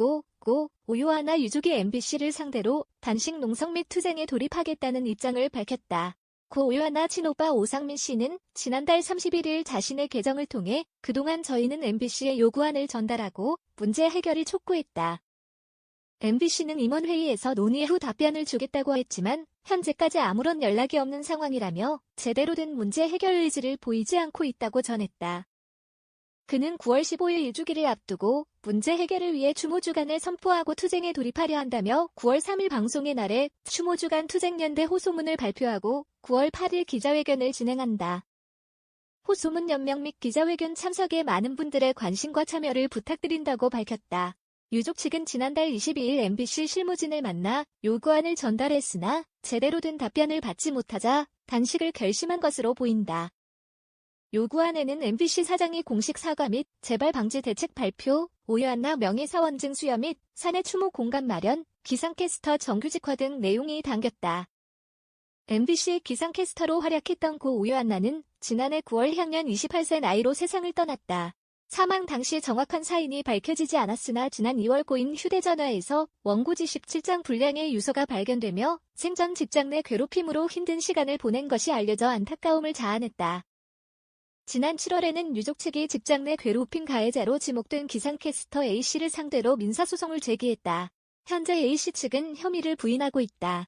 했고 고 오요하나 유족이 MBC를 상대로 단식 농성 및 투쟁에 돌입하겠다는 입장을 밝혔다. 고 오요하나 친오빠 오상민 씨는 지난달 31일 자신의 계정을 통해 그동안 저희는 MBC에 요구안을 전달하고 문제 해결을 촉구했다. MBC는 임원회의에서 논의 후 답변을 주겠다고 했지만 현재까지 아무런 연락이 없는 상황이라며 제대로 된 문제 해결 의지를 보이지 않고 있다고 전했다. 그는 9월 15일 1주기를 앞두고 문제 해결을 위해 추모주간을 선포하고 투쟁에 돌입하려 한다며 9월 3일 방송의 날에 추모주간 투쟁연대 호소문을 발표하고 9월 8일 기자회견을 진행한다. 호소문 연명 및 기자회견 참석에 많은 분들의 관심과 참여를 부탁드린다고 밝혔다. 유족 측은 지난달 22일 MBC 실무진을 만나 요구안을 전달했으나 제대로 된 답변을 받지 못하자 단식을 결심한 것으로 보인다. 요구안에는 MBC 사장이 공식 사과 및 재발 방지 대책 발표, 오유한나 명예사원증 수여 및 사내 추모 공간 마련, 기상캐스터 정규직화 등 내용이 담겼다. MBC 기상캐스터로 활약했던 고 오유한나는 지난해 9월 향년 28세 나이로 세상을 떠났다. 사망 당시 정확한 사인이 밝혀지지 않았으나 지난 2월 고인 휴대전화에서 원고지 17장 분량의 유서가 발견되며 생전 직장 내 괴롭힘으로 힘든 시간을 보낸 것이 알려져 안타까움을 자아냈다. 지난 7월에는 유족 측이 직장 내 괴롭힘 가해자로 지목된 기상캐스터 A씨를 상대로 민사소송을 제기했다. 현재 A씨 측은 혐의를 부인하고 있다.